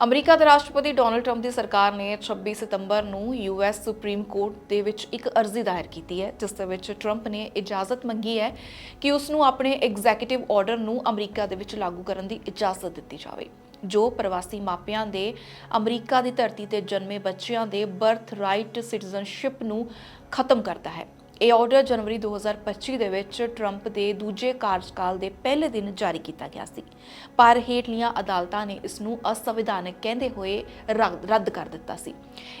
America ਦੇ ਰਾਸ਼ਟਰਪਤੀ Donald Trump ਦੀ ਸਰਕਾਰ ਨੇ 26 ਸਤੰਬਰ ਨੂੰ ਯੂਐਸ ਸੁਪਰੀਮ ਕੋਰਟ ਦੇ ਵਿੱਚ ਇੱਕ ਅਰਜ਼ੀ ਦਾਇਰ ਕੀਤੀ ਹੈ, ਜਿਸ ਦੇ ਵਿੱਚ ਟਰੰਪ ਨੇ ਇਜਾਜ਼ਤ ਮੰਗੀ ਹੈ ਕਿ ਉਸ ਨੂੰ ਆਪਣੇ ਐਗਜ਼ੀਕਿਊਟਿਵ ਆਰਡਰ ਨੂੰ ਅਮਰੀਕਾ ਦੇ ਵਿੱਚ ਲਾਗੂ ਕਰਨ ਦੀ ਇਜਾਜ਼ਤ ਦਿੱਤੀ ਜਾਵੇ, ਜੋ ਪ੍ਰਵਾਸੀ ਮਾਪਿਆਂ ਦੇ ਅਮਰੀਕਾ ਦੀ ਧਰਤੀ ਤੇ ਜਨਮੇ ਬੱਚਿਆਂ ਦੇ ਬਰਥ ਰਾਈਟ ਸਿਟੀਜ਼ਨਸ਼ਿਪ ਨੂੰ ਖਤਮ ਕਰਦਾ ਹੈ। ਇਹ ਆਰਡਰ ਜਨਵਰੀ 2025 ਦੇ ਵਿੱਚ ਟਰੰਪ ਦੇ ਦੂਜੇ ਕਾਰਜਕਾਲ ਦੇ ਪਹਿਲੇ ਦਿਨ ਜਾਰੀ ਕੀਤਾ ਗਿਆ ਸੀ। ਪਰ ਹੇਠਲੀਆਂ ਅਦਾਲਤਾਂ ਨੇ ਇਸ ਨੂੰ ਅਸੰਵਿਧਾਨਕ ਕਹਿੰਦੇ ਹੋਏ ਰੱਦ ਰੱਦ ਕਰ ਦਿੱਤਾ ਸੀ।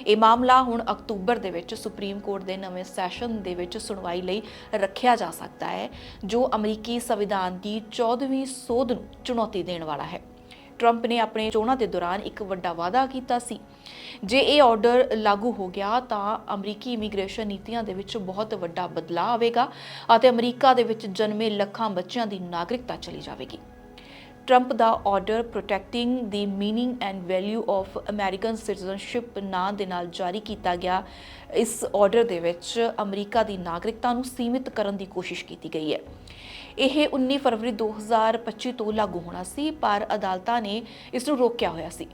ਇਹ ਮਾਮਲਾ ਹੁਣ ਅਕਤੂਬਰ ਦੇ ਵਿੱਚ ਸੁਪਰੀਮ ਕੋਰਟ ਦੇ ਨਵੇਂ ਸੈਸ਼ਨ ਦੇ ਵਿੱਚ ਸੁਣਵਾਈ ਲਈ ਰੱਖਿਆ ਜਾ ਸਕਦਾ ਹੈ, ਜੋ ਅਮਰੀਕੀ ਸੰਵਿਧਾਨ ਦੀ 14ਵੀਂ ਸੋਧ ਨੂੰ ਚੁਣੌਤੀ ਦੇਣ ਵਾਲਾ ਹੈ। ਟਰੰਪ ਨੇ ਆਪਣੇ ਚੋਣਾਂ ਦੇ ਦੌਰਾਨ ਇੱਕ ਵੱਡਾ ਵਾਅਦਾ ਕੀਤਾ ਸੀ। ਜੇ ਇਹ ਆਰਡਰ ਲਾਗੂ ਹੋ ਗਿਆ ਤਾਂ ਅਮਰੀਕੀ ਇਮੀਗ੍ਰੇਸ਼ਨ ਨੀਤੀਆਂ ਦੇ ਵਿੱਚ ਬਹੁਤ ਵੱਡਾ ਬਦਲਾਅ ਆਵੇਗਾ ਅਤੇ ਅਮਰੀਕਾ ਦੇ ਵਿੱਚ ਜਨਮੇ ਲੱਖਾਂ ਬੱਚਿਆਂ ਦੀ ਨਾਗਰਿਕਤਾ ਚਲੀ ਜਾਵੇਗੀ। ਟਰੰਪ ਦਾ order protecting the meaning and value of American citizenship ਨਾਂ ਦੇ ਨਾਲ ਜਾਰੀ ਕੀਤਾ ਗਿਆ। ਇਸ ਆਰਡਰ ਦੇ ਵਿੱਚ ਅਮਰੀਕਾ ਦੀ ਨਾਗਰਿਕਤਾ ਨੂੰ ਸੀਮਿਤ ਕਰਨ ਦੀ ਕੋਸ਼ਿਸ਼ ਕੀਤੀ ਗਈ ਹੈ। ਇਹ 19 ਫਰਵਰੀ 2025 ਤੋਂ ਲਾਗੂ ਹੋਣਾ ਸੀ, ਪਰ ਅਦਾਲਤਾਂ ਨੇ ਇਸ ਨੂੰ ਰੋਕਿਆ ਹੋਇਆ ਸੀ।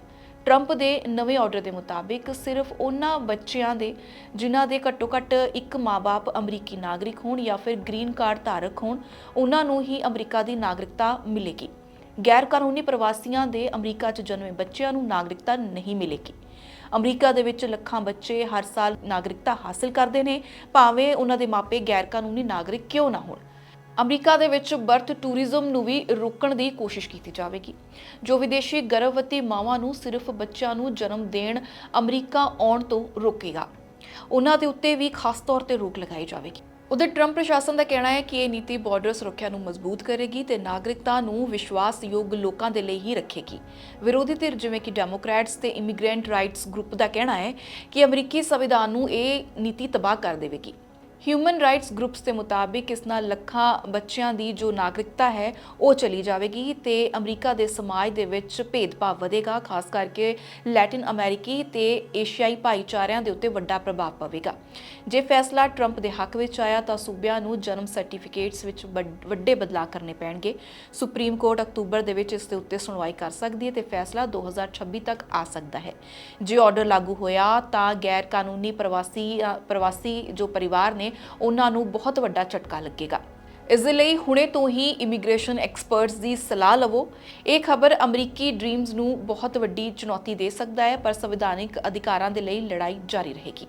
ਟਰੰਪ ਦੇ ਨਵੇਂ ਆਰਡਰ ਦੇ ਮੁਤਾਬਿਕ ਸਿਰਫ ਉਹਨਾਂ ਬੱਚਿਆਂ ਦੇ, ਜਿਨ੍ਹਾਂ ਦੇ ਘੱਟੋ-ਘੱਟ ਇੱਕ ਮਾਪੇ ਅਮਰੀਕੀ ਨਾਗਰਿਕ ਹੋਣ ਜਾਂ ਫਿਰ ਗ੍ਰੀਨ ਕਾਰਡ ਧਾਰਕ ਹੋਣ, ਉਹਨਾਂ ਨੂੰ ਹੀ ਅਮਰੀਕਾ ਦੀ ਨਾਗਰਿਕਤਾ ਮਿਲੇਗੀ। ਗੈਰ ਕਾਨੂੰਨੀ ਪ੍ਰਵਾਸੀਆਂ ਦੇ ਅਮਰੀਕਾ 'ਚ ਜਨਮੇ ਬੱਚਿਆਂ ਨੂੰ ਨਾਗਰਿਕਤਾ ਨਹੀਂ ਮਿਲੇਗੀ। ਅਮਰੀਕਾ ਦੇ ਵਿੱਚ ਲੱਖਾਂ ਬੱਚੇ ਹਰ ਸਾਲ ਨਾਗਰਿਕਤਾ ਹਾਸਲ ਕਰਦੇ ਨੇ, ਭਾਵੇਂ ਉਹਨਾਂ ਦੇ ਮਾਪੇ ਗੈਰ ਕਾਨੂੰਨੀ ਨਾਗਰਿਕ ਕਿਉਂ ਨਾ ਹੋਣ। ਅਮਰੀਕਾ ਦੇ ਵਿੱਚ ਬਰਥ ਟੂਰਿਜ਼ਮ ਨੂੰ ਵੀ ਰੋਕਣ ਦੀ ਕੋਸ਼ਿਸ਼ ਕੀਤੀ ਜਾਵੇਗੀ। ਜੋ ਵਿਦੇਸ਼ੀ ਗਰਭਵਤੀ ਮਾਵਾਂ ਨੂੰ ਸਿਰਫ ਬੱਚਿਆਂ ਨੂੰ ਜਨਮ ਦੇਣ ਅਮਰੀਕਾ ਆਉਣ ਤੋਂ ਰੋਕੇਗਾ, ਉਹਨਾਂ ਦੇ ਉੱਤੇ ਵੀ ਖਾਸ ਤੌਰ ਤੇ ਰੋਕ ਲਗਾਈ ਜਾਵੇਗੀ। ਉਧਰ ਟਰੰਪ ਪ੍ਰਸ਼ਾਸਨ ਦਾ ਕਹਿਣਾ ਹੈ ਕਿ ਇਹ ਨੀਤੀ ਬਾਰਡਰ ਸੁਰੱਖਿਆ ਨੂੰ ਮਜ਼ਬੂਤ ਕਰੇਗੀ ਤੇ ਨਾਗਰਿਕਤਾ ਨੂੰ ਵਿਸ਼ਵਾਸਯੋਗ ਲੋਕਾਂ ਦੇ ਲਈ ਹੀ ਰੱਖੇਗੀ। ਵਿਰੋਧੀ ਧਿਰ ਜਿਵੇਂ ਕਿ ਡੈਮੋਕ੍ਰੈਟਸ ਤੇ ਇਮੀਗ੍ਰੈਂਟ ਰਾਈਟਸ ਗਰੁੱਪ ਦਾ ਕਹਿਣਾ ਹੈ ਕਿ ਅਮਰੀਕੀ ਸੰਵਿਧਾਨ ਨੂੰ ਇਹ ਨੀਤੀ ਤਬਾਹ ਕਰ ਦੇਵੇਗੀ। ਹਿਊਮਨ ਰਾਈਟਸ ਗਰੁੱਪਸ ਦੇ ਮੁਤਾਬਿਕ ਇਸ ਨਾਲ ਲੱਖਾਂ ਬੱਚਿਆਂ ਦੀ ਜੋ ਨਾਗਰਿਕਤਾ ਹੈ, ਉਹ ਚਲੀ ਜਾਵੇਗੀ ਤੇ ਅਮਰੀਕਾ ਦੇ ਸਮਾਜ ਦੇ ਵਿੱਚ ਭੇਦਭਾਵ ਵਧੇਗਾ, ਖਾਸ ਕਰਕੇ ਲੈਟਿਨ ਅਮਰੀਕੀ ਤੇ ਏਸ਼ੀਆਈ ਭਾਈਚਾਰਿਆਂ ਦੇ ਉੱਤੇ ਵੱਡਾ ਪ੍ਰਭਾਵ ਪਵੇਗਾ। ਜੇ ਫੈਸਲਾ ਟਰੰਪ ਦੇ ਹੱਕ ਵਿੱਚ ਆਇਆ, ਤਾਂ ਸੂਬਿਆਂ ਨੂੰ ਜਨਮ ਸਰਟੀਫਿਕੇਟਸ ਵਿੱਚ ਵੱਡ- ਵੱਡੇ ਬਦਲਾਅ ਕਰਨੇ ਪੈਣਗੇ। ਸੁਪਰੀਮ ਕੋਰਟ ਅਕਤੂਬਰ ਦੇ ਵਿੱਚ ਇਸ ਦੇ ਉੱਤੇ ਸੁਣਵਾਈ ਕਰ ਸਕਦੀ ਹੈ ਤੇ ਫੈਸਲਾ 2026 ਤੱਕ ਆ ਸਕਦਾ ਹੈ। ਜੇ ਆਰਡਰ ਲਾਗੂ ਹੋਇਆ, ਤਾਂ ਗੈਰ ਕਾਨੂੰਨੀ ਪ੍ਰਵਾਸੀ ਪ੍ਰਵਾਸੀ ਜੋ ਪਰਿਵਾਰ ਨੇ ਉਹਨਾਂ ਨੂੰ ਬਹੁਤ ਵੱਡਾ ਝਟਕਾ ਲੱਗੇਗਾ। ਇਸ ਦੇ ਲਈ ਹੁਣੇ ਤੋਂ ਹੀ ਇਮੀਗ੍ਰੇਸ਼ਨ ਐਕਸਪਰਟਸ ਦੀ ਸਲਾਹ ਲਵੋ। ਇਹ ਖਬਰ ਅਮਰੀਕੀ ਡ੍ਰੀਮਸ ਨੂੰ ਬਹੁਤ ਵੱਡੀ ਚੁਣੌਤੀ ਦੇ ਸਕਦਾ ਹੈ, ਪਰ ਸੰਵਿਧਾਨਿਕ ਅਧਿਕਾਰਾਂ ਦੇ ਲਈ ਲੜਾਈ ਜਾਰੀ ਰਹੇਗੀ।